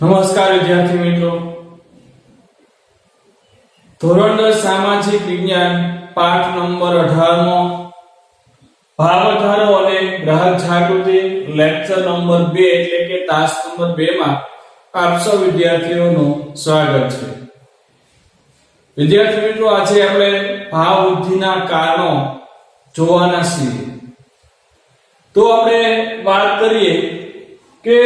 નમસ્કાર વિદ્યાર્થી મિત્રો. ધોરણ દસ સામાજિક વિજ્ઞાન પાઠ નંબર અઢારમો. ભાવ વધારો અને ગ્રાહક જાગૃતિ લેક્ચર નંબર બે એટલે કે તાસ નંબર બે માં આપ સૌ વિદ્યાર્થીઓનું સ્વાગત છે. વિદ્યાર્થી મિત્રો, આજે આપણે ભાવ વૃદ્ધિના કારણો જોવાના છીએ. તો આપણે વાત કરીએ કે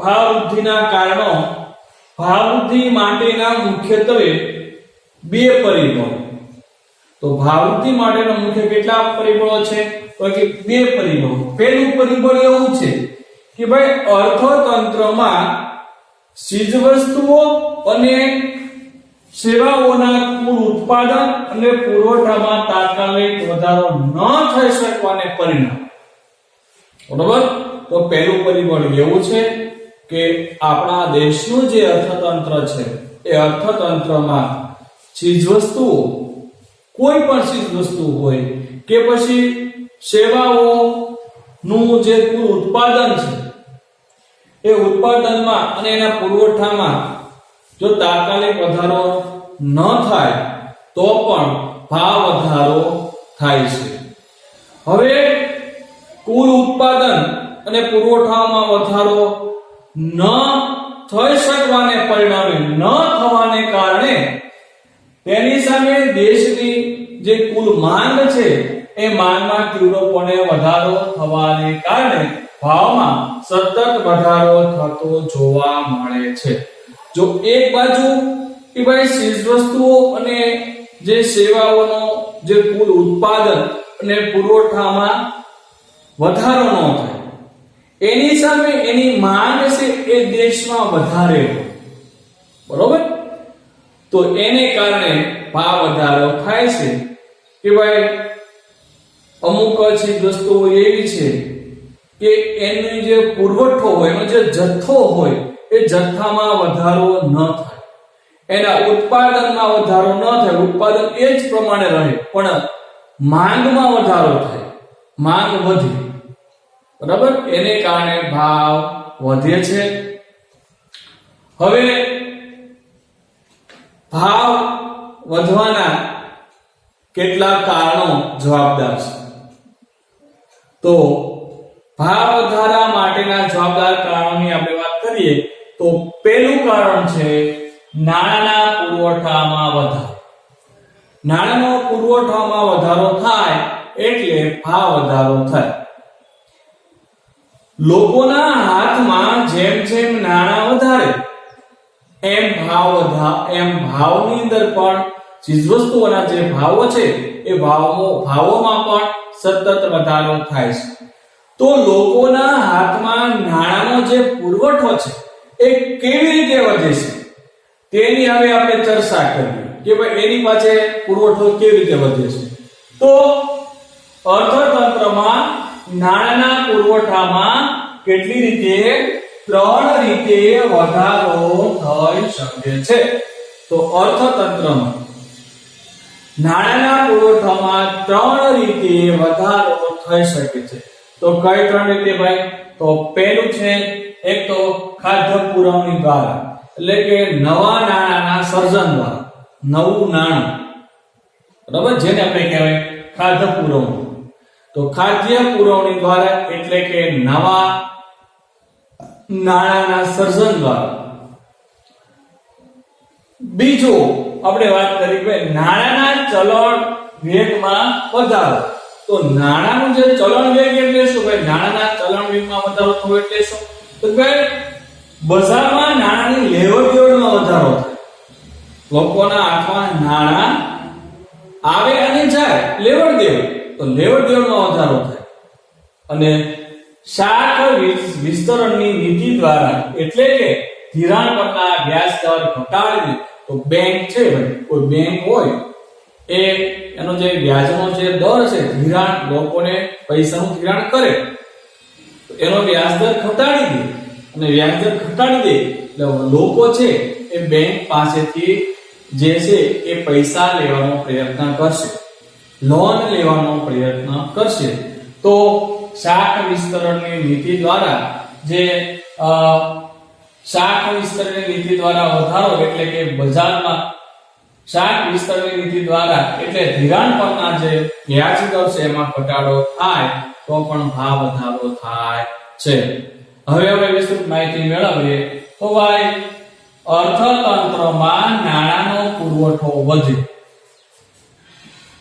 ભાવ વૃદ્ધિના કારણો ભાવ વૃદ્ધિ માટેના મુખ્યત્વે બે પરિબળો. તો ભાવ વૃદ્ધિ માટેના મુખ્ય કેટલા પરિબળો છે? તો કે બે પરિબળો. પહેલું પરિબળ એવું છે કે ભાઈ અર્થતંત્રમાં ચીજવસ્તુઓ અને સેવાઓના કુલ ઉત્પાદન અને પુરવઠામાં તાત્કાલિક વધારો ન થઈ શકવાને પરિણામ. બરોબર? તો પહેલું પરિબળ એવું છે કે આપણા દેશનું જે અર્થતંત્ર છે, એ અર્થતંત્રમાં ચીજવસ્તુઓ કોઈ પણ ચીજવસ્તુ હોય કે પછી સેવાઓ નું જે કુલ ઉત્પાદન છે, એ ઉત્પાદનમાં અને એના પુરવઠામાં જો તાત્કાલિક વધારો ન થાય, તો પણ ભાવ વધારો થાય છે. હવે કુલ ઉત્પાદન અને પુરવઠામાં વધારો ન થઈ શકવાને પરિણામે, ન થવાને કારણે તેની સામે દેશની જે કુલ માંગ છે, એ માંગમાં તીવ્રપણે વધારો થવાને કારણે ભાવમાં સતત વધારો થતો જોવા મળે છે. જો એક બાજુ કે ભાઈ ચીજવસ્તુઓ અને જે સેવાઓનો જે કુલ ઉત્પાદન અને પુરવઠામાં વધારો ન થાય એની સામે એની માંગ છે એ દેશમાં વધારે બરોબર? તો એને કારણે ભાવ વધારો થાય છે કે ભાઈ, અમુક છે વસ્તુઓ એવી છે કે એનો જે પુરવઠો હોય, એનો જે જથ્થો હોય, એ જથ્થામાં વધારો ન થાય. એના ઉત્પાદનમાં વધારો ન થાય. ઉત્પાદન એ જ પ્રમાણે રહે, પણ માંગમાં વધારો થાય. માંગ વધે. બરાબર? એને કારણે ભાવ વધે છે. હવે ભાવ વધવાના કેટલા કારણો જવાબદાર છે. તો ભાવ વધારા માટેના જવાબદાર કારણોની આપણે વાત કરીએ, તો પહેલું કારણ છે નાણાના પુરવઠામાં વધારો. નાણાનો પુરવઠામાં વધારો થાય એટલે ભાવ વધારો થાય. લોકોના હાથમાં જેમ જેમ નાણાં વધારે, એમ ભાવ વધા, એમ ભાવની અંદર પણ ચીજવસ્તુઓના જે ભાવો છે, એ ભાવો ભાવોમાં પણ સતત વધારો થાય છે. તો લોકોના હાથમાં નાણાંનો જે પુરવઠો છે, એ કેવી રીતે વધે છે? તેની હવે આપણે ચર્ચા કરીએ કે ભાઈ એની પાસે પુરવઠો કેવી રીતે વધે છે? તો અર્થતંત્રમાં નાણાંના પુરવઠામાં કેટલી રીતે? ત્રણ રીતે વધારો થઈ શકે છે. તો અર્થતંત્રમાં, નાણાંના પુરવઠામાં ત્રણ રીતે વધારો થઈ શકે છે. તો કઈ ત્રણ રીતે ભાઈ? તો પહેલું છે, એક તો ખાદ્ય પુરવણી દ્વારા, એટલે કે નવા નાણાંના સર્જન દ્વારા, નવું નાણું. બરાબર? જેને આપણે કહેવાય ખાદ્ય પુરવણી. તો ખાદ્ય પુરવણી દ્વારા એટલે કે નવા નાણાના સર્જન દ્વારા. બીજો આપણે વાત કરી કે નાણાના ચલણ વેગમાં વધારો. તો નાણાનું જે ચલણ વેગ એટલે શું? ભાઈ નાણાના ચલણ વેગમાં વધારો થયો એટલે શું? તો કે બજારમાં નાણાની લેવડ દેવડમાં વધારો થાય. લોકોના હાથમાં નાણા આવે અને જાય લેવડ દેવડ તો લેવડ દેવડમાં વધારો થાય. અને શાખ વિસ્તરણની નીતિ દ્વારા એટલે કે ધિરાણ પરના વ્યાજ દર ઘટાડીને તો બેંક છે ભાઈ, કોઈ બેંક હોય, એ એનો જે વ્યાજનો જે દર છે, ધિરાણ લોકોને પૈસાનું ધિરાણ કરે એનો વ્યાજ દર ઘટાડી દે. અને વ્યાજ દર ઘટાડી દે, એટલે લોકો છે, એ બેંક પાસેથી જે છે, એ પૈસા લેવાનો પ્રયત્ન કરશે. લોન લેવાનો પ્રયત્ન કરશે. તો શાખ વિસ્તરણની નીતિ દ્વારા જે શાખ વિસ્તરણની નીતિ દ્વારા વધારો એટલે કે બજારમાં શાક વિસ્તરણની નીતિ દ્વારા એટલે ધિરાણ પરના જે વ્યાજ દર છે એમાં ઘટાડો થાય, તો પણ ભાવ વધારો થાય છે. હવે આપણે વિસ્તૃત માહિતી મેળવીએ. તો ભાઈ, અર્થતંત્રમાં નાણાંનો પુરવઠો વધે.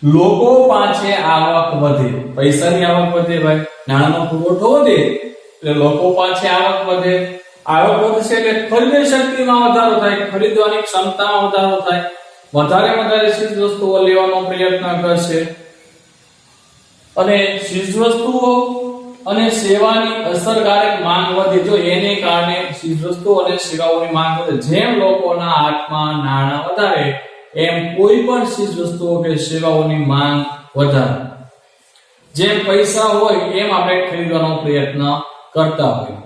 લોકો પાસે આવક વધે. પૈસાની આવક વધે ભાઈ. નાણાંનો પુરવઠો વધે. એટલે લોકો પાસે આવક વધે. આવક વધશે એટલે ખરીદની શક્તિમાં વધારો થાય. ખરીદવાની ક્ષમતામાં વધારો થાય. વધારે વધારે ચીજ વસ્તુઓ લેવાનો પ્રયત્ન કરશે. અને ચીજ વસ્તુઓ અને સેવાની અસરકારક માંગ વધે. જો એને કારણે ચીજ વસ્તુઓ અને સેવાઓની માંગ વધે. જેમ લોકોના હાથમાં નાણાં વધારે એમ કોઈ પણ ચીજ વસ્તુઓ કે સેવાઓની માંગ વધારે. જેમ પૈસા હોય એમ આપણે ખરીદવાનો પ્રયત્ન કરતા હોય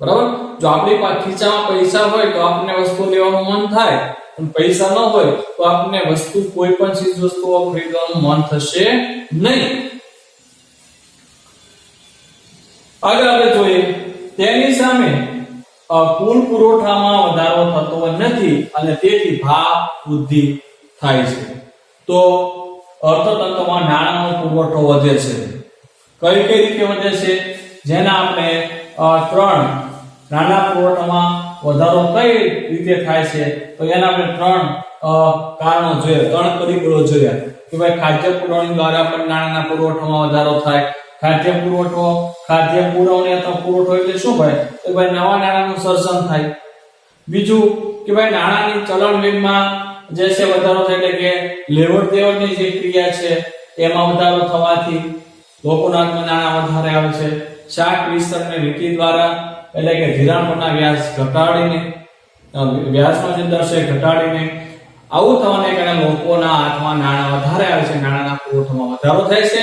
બરાબર? જો આપણી પાસે ખીચામાં પૈસા હોય તો આપણને વસ્તુ લેવાનું મન થાય, પણ પૈસા ન હોય તો આપણને વસ્તુ કોઈ પણ ચીજ વસ્તુઓ ખરીદવાનું મન થશે નહીં. આગળ આપણે જોઈએ, તેની સામે કુલ પુરવઠામાં વધારો થતો નથી અને તેથી ભાવ વૃદ્ધિ થાય છે. તો અર્થતંત્રમાં નાણાંનો પુરવઠો વધે છે. કઈ કઈ રીતે વધે છે? જેના આપણે ત્રણ નાણાં પુરવઠામાં વધારો કઈ રીતે થાય છે? તો એના આપણે ત્રણ કારણો જોયા. ત્રણ પરિબળો જોયા કે ભાઈ ખાદ્ય પુરવણી દ્વારા પણ નાણાંના પુરવઠામાં વધારો થાય. ખાદ્ય પુરવઠો, ખાદ્ય પુરવણી અથવા પુરવઠો એટલે શું ભાઈ? તો ભાઈ નવા નાણાંનું સર્જન થાય. બીજું કે ભાઈ નાણાંની ચલણ વેગમાં જે છે વધારો થાય એટલે કે લેવડ દેવડની જે ક્રિયા છે, એમાં વધારો થવાથી લોકોના નાણાં વધારે આવે છે. શાક વિસ્તરણની નીતિ દ્વારા એટલે કે ધિરાણ વ્યાજ ઘટાડીને વ્યાજનો જે દર છે ઘટાડીને આવું થવાને કારણે લોકોના હાથમાં નાણાં વધારે આવે છે, નાણાંના પુરવઠામાં વધારો થાય છે.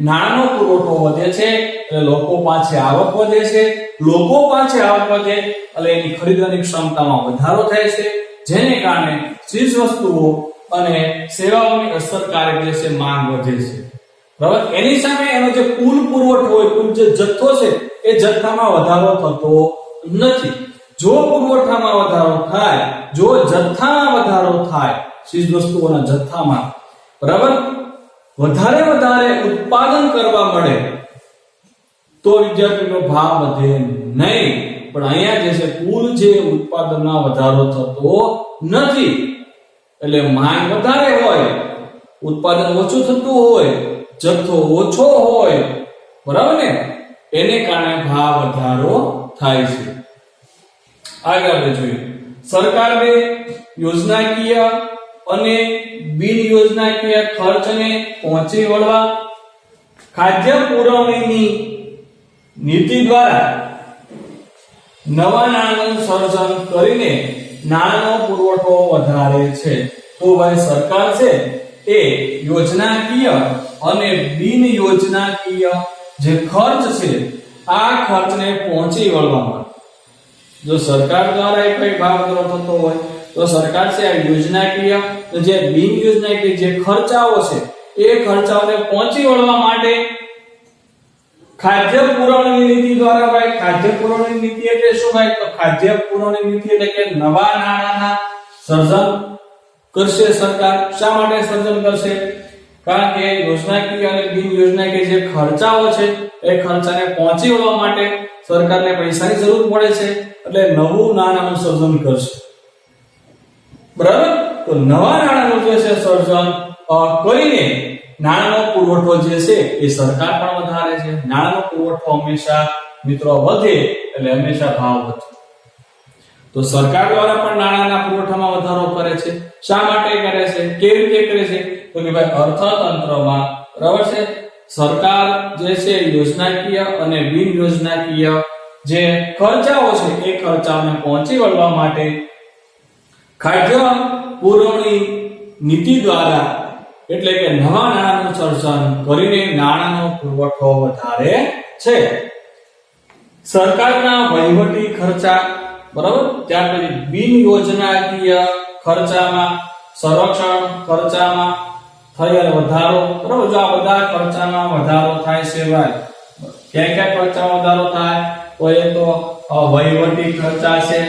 નાણાંનો પુરવઠો વધે છે, એટલે લોકો પાસે આવક વધે છે. લોકો પાસે આવક વધે, એટલે એની ખરીદવાની ક્ષમતામાં વધારો થાય છે. જેને કારણે ચીજ વસ્તુઓ અને સેવાઓની અસરકારક જે છે, માંગ વધે છે. બરાબર એની સામે એનો જે કુલ પુરવઠો હોય, કુલ જે જથ્થો છે, એ જથ્થામાં વધારો થતો નથી. જો પુરવઠામાં વધારો થાય, જો જથ્થામાં વધારો થાય ચીજ વસ્તુઓના જથ્થામાં, બરાબર? વધારે વધારે ઉત્પાદન કરવા મળે, તો વિદ્યાર્થીનો ભાવ વધે નહીં. પણ અહીંયા જે છે, કુલ જે ઉત્પાદનમાં વધારો થતો નથી. એટલે માંગ વધારે હોય, ઉત્પાદન ઓછું થતું હોય, જથ્થો ઓછો હોય, બરાબર ને? એને કારણે ભાવ વધારો થાય છે. આગળ આપણે જોઈએ. સરકારે યોજનાકીય અને બિન યોજનાકીય ખર્ચને પહોંચી વળવા ખાદ્ય પુરવણીની નીતિ દ્વારા નવા નાણાંનું સર્જન કરીને નાણાંનો પુરવઠો વધારે છે. તો ભાઈ સરકાર છે એ યોજનાકીય અને બિન યોજનાકીય જે ખર્ચ છે, આ ખર્ચને પહોંચી વળવામાં જો સરકાર દ્વારા કઈ વધારો થતો હોય. તો સરકાર છે આ યોજનાકીય જે બિન યોજનાકીય જે ખર્ચાઓ છે, એ ખર્ચાઓને પહોંચી વળવા માટે ખાદ્ય પુરવણી નીતિ દ્વારા ભાઈ, ખાદ્ય પુરવણી નીતિ એટલે શું ભાઈ? તો ખાદ્ય પુરવણી નીતિ એટલે કે નવા નાણાંના સર્જન કરશે સરકાર. શા માટે સર્જન કરશે? કારણ કે યોજનાકીય અને બિન યોજનાકીય જે ખર્ચાઓ છે, એ ખર્ચાને પહોંચી વળવા માટે સરકારને પૈસાની જરૂર પડે છે, એટલે નવું નાણાંનું સર્જન કરશે. બરાબર? તો નવા નાણાંનું જે છે સર્જન કરીને નાણાંનો પુરવઠો જે છે એ સરકાર પણ વધારે છે. નાણાંનો પુરવઠો હંમેશા મિત્રો વધે એટલે હંમેશા ભાવ વધે. તો સરકાર દ્વારા પણ નાણાંના પુરવઠામાં વધારો કરે છે. શા માટે કરે છે? કેવી રીતે કરે છે? તો કે ભાઈ અર્થતંત્રમાં, બરાબર છે? સરકાર જે છે યોજનાકીય અને બિન યોજનાકીય જે ખર્ચાઓ છે એ ખર્ચાઓને પહોંચી વળવા માટે ખાદ્ય પુરવણી નીતિ દ્વારા એટલે કે નવા નાણાંનું સર્જન કરીને નાણાંનો પુરવઠો વધારે છે. સરકારના વહીવટી ખર્ચા, બરાબર? ત્યાર પછી બિન યોજનાકીય ખર્ચામાં, સંરક્ષણ ખર્ચામાં થયેલ વધારો, બરાબર? જો આ બધા ખર્ચામાં વધારો થાય ભાઈ, ક્યાં ક્યાં ખર્ચામાં વધારો થાય? તો એ તો વહીવટી ખર્ચા છે.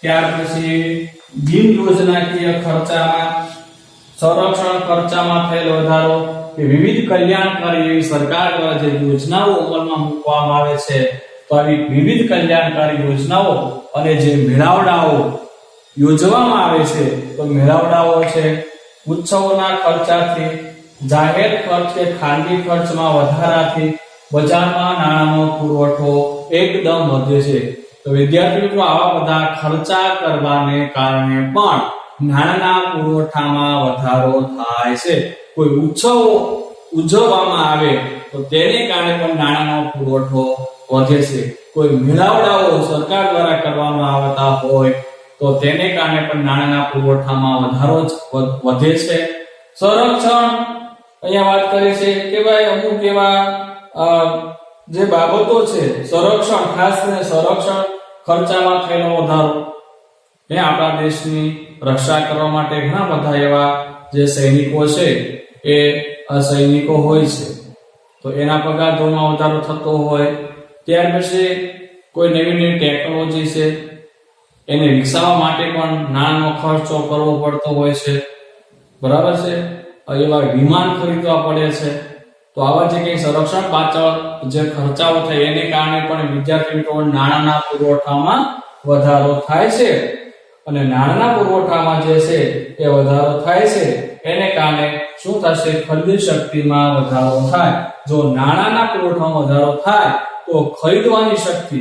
ત્યાર પછી બિન યોજનાકીય ખર્ચામાં સંરક્ષણ ખર્ચામાં થયેલો વધારો કે વિવિધ કલ્યાણકારી એવી સરકાર દ્વારા જે યોજનાઓ અમલમાં મૂકવામાં આવે છે, તો આવી વિવિધ કલ્યાણકારી યોજનાઓ અને જે મેળાવડાઓ યોજવામાં આવે છે, તો મેળાવડાઓ છે, ઉત્સવોના ખર્ચાથી, જાહેર ખર્ચ કે ખાનગી ખર્ચમાં વધારાથી, બજારમાં નાણાંનો પુરવઠો એકદમ વધે છે. તો વિદ્યાર્થી મિત્રો આવા બધા ખર્ચા કરવાને કારણે પણ નાણાંના પુરવઠામાં વધારો થાય છે. કોઈ ઉત્સવો ઉજવવામાં આવે તો તેને કારણે પણ નાણાંનો પુરવઠો વધે છે. કોઈ મેળાવડાઓ સરકાર દ્વારા કરવામાં આવતા હોય તો તેને કારણે પણ નાણાંના પુરવઠામાં વધારો વધે છે. સંરક્ષણ, અહીંયા વાત કરી છે કે ભાઈ અમુક એવા જે બાબતો છે, સંરક્ષણ, ખાસ કરીને સંરક્ષણ ખર્ચામાં થયેલો વધારો. એ આપણા દેશની રક્ષા કરવા માટે ઘણા બધા એવા જે સૈનિકો છે, એ સૈનિકો હોય છે. તો એના પગાર ધોરણમાં વધારો થતો હોય, ત્યાર પછી કોઈ નવી નવી ટેકનોલોજી છે, એને વિકસાવવા માટે પણ નાનો ખર્ચો કરવો પડતો હોય છે. બરાબર છે? એવા વિમાન ખરીદવા પડે છે. તો આવા જે કંઈ સંરક્ષણ પાછળ જે ખર્ચાઓ થાય, એને કારણે પણ વિદ્યાર્થી મિત્રો નાણાંના પુરવઠામાં વધારો થાય છે. અને નાણાંના પુરવઠામાં જે છે એ વધારો થાય છે, એને કારણે શું થશે? ખરીદી શક્તિમાં વધારો થાય. જો નાણાંના પુરવઠામાં વધારો થાય, તો ખરીદવાની શક્તિ,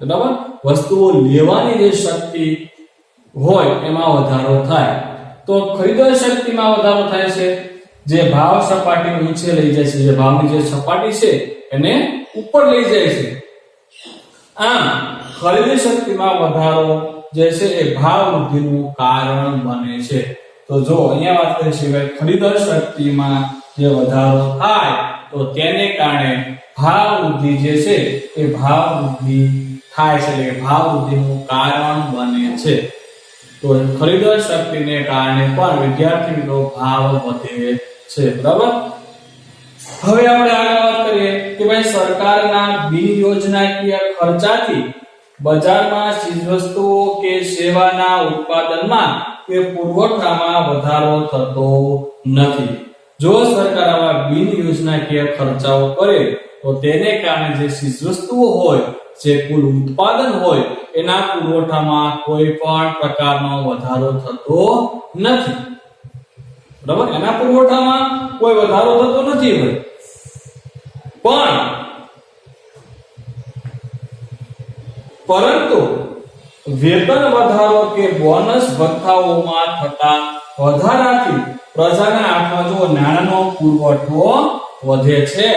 બરાબર? વસ્તુઓ લેવાની જે શક્તિ હોય, એમાં વધારો થાય. તો ખરીદવાની શક્તિમાં વધારો થાય છે. જે ભાવ સપાટી ઊંચે લઈ જાય છે, જે ભાવની જે સપાટી છે, એને ઉપર લઈ જાય છે. આમ, ખરીદી શક્તિમાં વધારો જે છે એ ભાવ વૃદ્ધિનું કારણ બને છે. તો જો અહીંયા વાત કરી છે ખરીદર શક્તિમાં જે વધારો થાય, તો તેને કારણે ભાવ વૃદ્ધિ જે છે એ ભાવ વૃદ્ધિ થાય છે, એટલે ભાવ વૃદ્ધિનું કારણ બને છે. તો ખરીદર શક્તિને કારણે પણ વિદ્યાર્થી મિત્રો ભાવ વધે છે, બરાબર? હવે આપણે આગળ વાત કરીએ કે ભાઈ સરકારના બિન યોજનાકીય ખર્ચાથી બજારમાં ચીજવસ્તુઓ કે સેવાના ઉત્પાદનમાં કે પુરવઠામાં વધારો થતો નથી. જો સરકાર આવા બિન યોજનાકીય ખર્ચાઓ કરે, તો તેને કારણે જે ચીજવસ્તુઓ હોય, જે કુલ ઉત્પાદન હોય, એના પુરવઠામાં કોઈ પણ પ્રકારનો વધારો થતો નથી. બરાબર? એના પુરવઠામાં કોઈ વધારો થતો નથી હોય. પણ પરંતુ વેતન વધારો કે બોનસ ભથ્થાઓમાં થતા વધારાથી પ્રજાના હાથમાં જો નાણાંનો પુરવઠો વધે છે.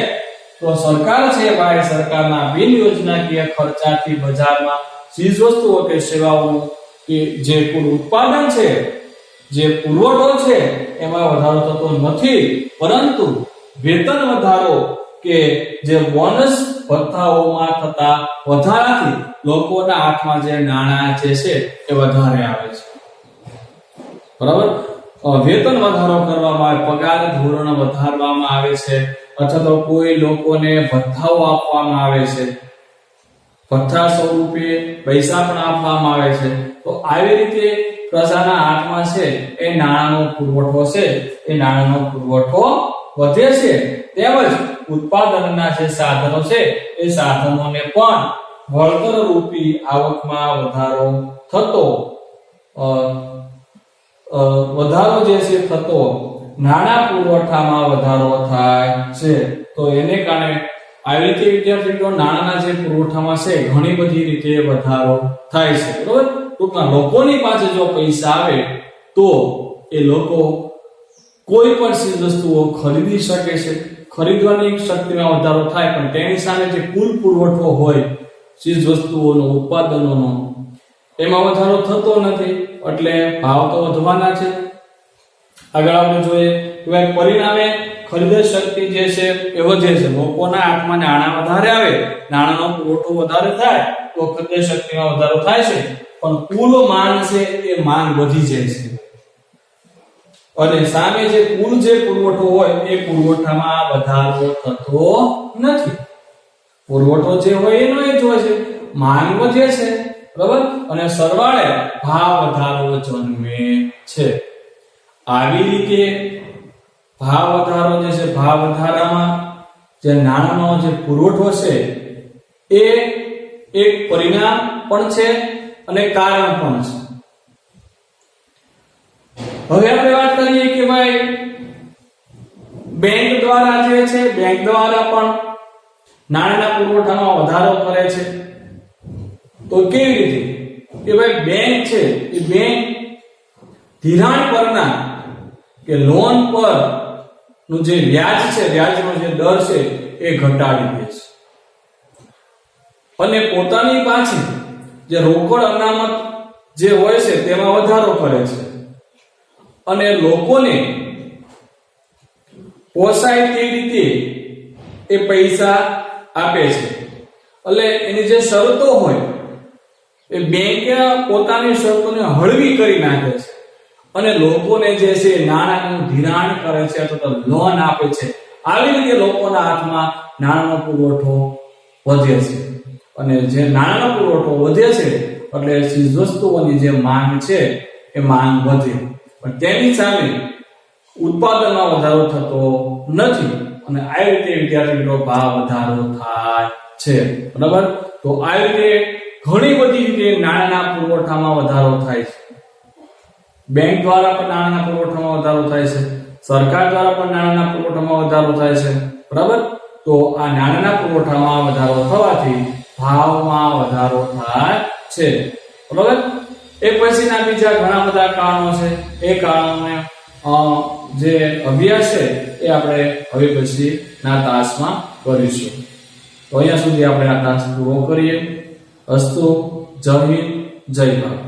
તો સરકાર છે ભાઈ, સરકારના બિન યોજનાકીય ખર્ચાથી બજારમાં ચીજવસ્તુઓ કે સેવાઓનું જે કુલ ઉત્પાદન છે, જે પુરવઠો છે, એમાં વધારો થતો નથી. પરંતુ વેતન વધારો કે જે બોનસ ભથ્થાઓમાં થતા વધારાથી લોકોના હાથમાં જે નાણાં જે છે એ વધારે આવે છે. બરાબર? વેતન વધારો કરવામાં આવે પગાર ધોરણ વધારવામાં આવે છે, અથવા તો કોઈ લોકોને ભથ્થાઓ આપવામાં આવે છે. ભથ્થા સ્વરૂપે પૈસા પણ આપવામાં આવે છે. તો આવી રીતે પ્રજાના હાથમાં છે, એ નાણાંનો પુરવઠો છે, એ નાણાંનો પુરવઠો વધે છે. તેમજ ઉત્પાદનના જે સાધનો છે, એ સાધનોને પણ વળતર રૂપી આવકમાં વધારો થતો વધારો જે છે થતો, નાણાં પુરવઠામાં વધારો થાય છે. તો એને કારણે આવી રીતે વિદ્યાર્થી મિત્રો નાણાંના જે પુરવઠામાં છે, ઘણી બધી રીતે વધારો થાય છે. બરોબર? ટૂંકમાં લોકોની પાસે જો પૈસા આવે, તો એ લોકો કોઈ પણ ચીજ વસ્તુઓ ખરીદી શકે છે. ખરીદવાની શક્તિમાં વધારો થાય, પણ તેની સામે જે કુલ પુરવઠો હોય ચીજ વસ્તુઓનો, ઉત્પાદનોનો એમાં વધારો થતો નથી, એટલે ભાવ તો વધવાના છે. આગળ આપણે જોઈએ કે પરિણામે ખરીદ શક્તિ જે છે, એ વધે છે. લોકોના હાથમાં નાણાં વધારે આવે, નાણાંનો પુરવઠો વધારે થાય, તો ખરીદ શક્તિમાં વધારો થાય છે. પણ કુલ માંગ છે, એ માંગ વધી જાય છે. અને સામે જે કુલ જે પુરવઠો હોય, એ પુરવઠામાં વધારો થતો નથી. પુરવઠો જે હોય, એનો એ જ હોય છે. માંગ વધે છે, બરાબર? અને સરવાળે ભાવ વધારો જન્મે છે. આવી રીતે ભાવ વધારો જે છે, ભાવ વધારામાં જે નાણાંનો જે પુરવઠો છે, એ એક પરિણામ પણ છે અને કારણ પણ છે. હવે આપણે વાત કરીએ કે ભાઈ બેંક દ્વારા જે છે બેંક દ્વારા પણ નાણાંના પુરવઠામાં વધારો કરે છે. તો કેવી રીતે? કે ભાઈ બેંક છે, એ બેંક ધિરાણ પરના કે લોન પરનું જે વ્યાજ છે, વ્યાજનો જે દર છે, એ ઘટાડી દે છે. અને પોતાની પાછી જે રોકડ અનામત જે હોય છે, તેમાં વધારો કરે છે. અને લોકોને પોસાય તે રીતે એ પૈસા આપે છે. એટલે એની જે શરતો હોય, એ બેંકે પોતાની શરતોને હળવી કરી નાખે છે. અને લોકોને જે છે નાણાંનું ધિરાણ કરે છે અથવા તો લોન આપે છે. આવી રીતે લોકોના હાથમાં નાણાંનો પુરવઠો વધે છે. અને જે નાણાંનો પુરવઠો વધે છે, એટલે ચીજવસ્તુઓની જે માંગ છે, એ માંગ વધે. પણ તેની સામે ઉત્પાદનમાં વધારો થતો નથી અને આ રીતે વિદ્યાર્થી ભાવ વધારો થાય છે. બરાબર? તો આ રીતે ઘણી બધી રીતે નાણાંના પુરવઠામાં વધારો થાય છે. બેંક દ્વારા પણ નાણાંના પુરવઠામાં વધારો થાય છે. સરકાર દ્વારા પણ નાણાંના પુરવઠામાં વધારો થાય છે. બરાબર? તો આ નાણાંના પુરવઠામાં વધારો થવાથી ભાવમાં વધારો થાય છે. બરાબર? એ પછીના બીજા ઘણા બધા કારણો છે. એ કારણોને જે અભ્યાસ છે, એ આપણે હવે પછી ના તાસમાં કરીશું. તો અહીંયા સુધી આપણે આ તાસ પૂરો કરીએ. અસ્તુ, જય હિન્દ, જય ભારત.